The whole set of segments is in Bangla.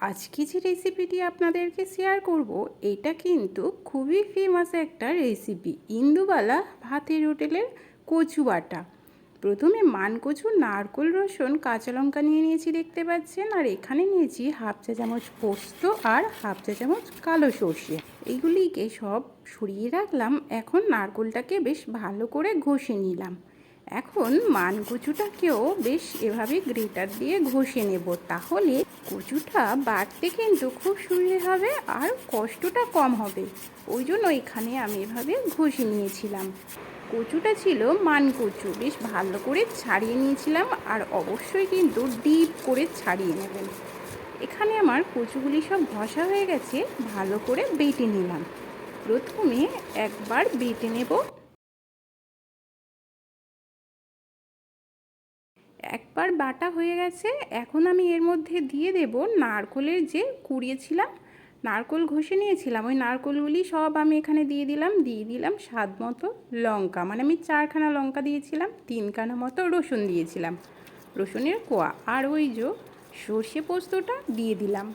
আজকে যে রেসিপিটি আপনাদেরকে শেয়ার করব। এটা কিন্তু খুবই ফেমাস একটা রেসিপি ইন্দুবালা ভাতের হোটেলের কচু বাটা। প্রথমে মানকচু, নারকোল, রসুন, কাঁচা লঙ্কা নিয়ে নিয়েছি দেখতে পাচ্ছেন। আর এখানে নিয়েছি হাফ চা চামচ পোস্ত আর হাফ চা চামচ কালো সর্ষে। এইগুলিকে সব সরিয়ে রাখলাম। এখন নারকোলটাকে বেশ ভালো করে ঘষে নিলাম। এখন মান কচুটাকেও বেশ এভাবে গ্রেটার দিয়ে ঘষে নেব, তাহলে কচুটা বাড়তে কিন্তু খুব সুবিধে হবে আর কষ্টটা কম হবে। ওই জন্য এখানে আমি এভাবে ঘষে নিয়েছিলাম। কচুটা ছিল মান কচু বেশ ভালো করে ছাড়িয়ে নিয়েছিলাম আর অবশ্যই কিন্তু ডিপ করে ছাড়িয়ে নেবেন। এখানে আমার কচুগুলি সব ঘষা হয়ে গেছে, ভালো করে বেটে নিলাম। প্রথমে একবার বেটে নেব। একবার বাটা হয়ে গেছে, এখন আমি এর মধ্যে দিয়ে দেব নারকোলের যে কুড়িয়েছিলাম, নারকোল ঘষে নিয়েছিলাম। ওই নারকোলগুলি সব আমি এখানে দিয়ে দিলাম দিয়ে দিলাম স্বাদ মতো লঙ্কা। মানে আমি চারখানা লঙ্কা দিয়েছিলাম, তিনখানা মতো রসুন দিয়েছিলাম। রসুনের কোয়া। আর ওই যে সর্ষে পোস্তটা দিয়ে দিলাম।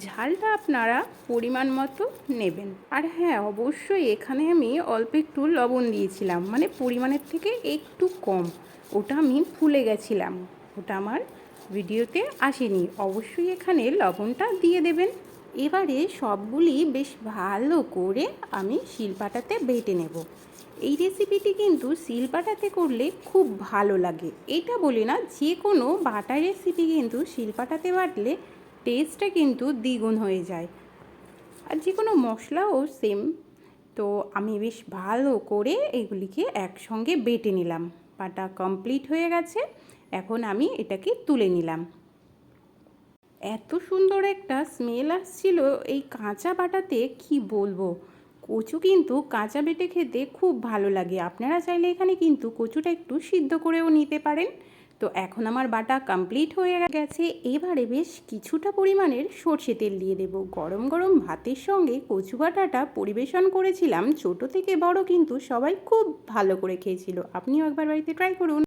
ঝালটা আপনারা পরিমাণ মতো নেবেন। আর হ্যাঁ অবশ্যই এখানে আমি অল্প একটু লবণ দিয়েছিলাম মানে পরিমাণের থেকে একটু কম। ওটা আমি ভুলে গেছিলাম। ওটা আমার ভিডিওতে আসেনি। অবশ্যই এখানে লবণটা দিয়ে দেবেন। এবারে সবগুলি বেশ ভালো করে আমি শিলপাটাতে বেটে নেব। এই রেসিপিটি কিন্তু শিলপাটাতে করলে খুব ভালো লাগে। এটা বলি না যে কোনো বাটা রেসিপি কিন্তু শিলপাটাতে বাটলে টেস্টটা কিন্তু দ্বিগুণ হয়ে যায়। আর যে কোনো মশলাও সেম তো আমি বেশ ভালো করে এগুলিকে একসঙ্গে বেটে নিলাম। বাটা কমপ্লিট হয়ে গেছে। এখন আমি এটাকে তুলে নিলাম। এত সুন্দর একটা স্মেল আসছিল এই কাঁচা বাটাতে, কি বলব? কচু কিন্তু কাঁচা বেটে খেতে খুব ভালো লাগে। আপনারা চাইলে এখানে কিন্তু কচুটা একটু সিদ্ধ করেও নিতে পারেন। তো এখন আমার বাটা কমপ্লিট হয়ে গেছে। এবারে বেশ কিছুটা পরিমাণের সর্ষে তেল দিয়ে দেব। গরম গরম ভাতের সঙ্গে কচু বাটাটা পরিবেশন করেছিলাম। ছোট থেকে বড় কিন্তু সবাই খুব ভালো করে খেয়েছিল। আপনিও একবার বাড়িতে ট্রাই করুন।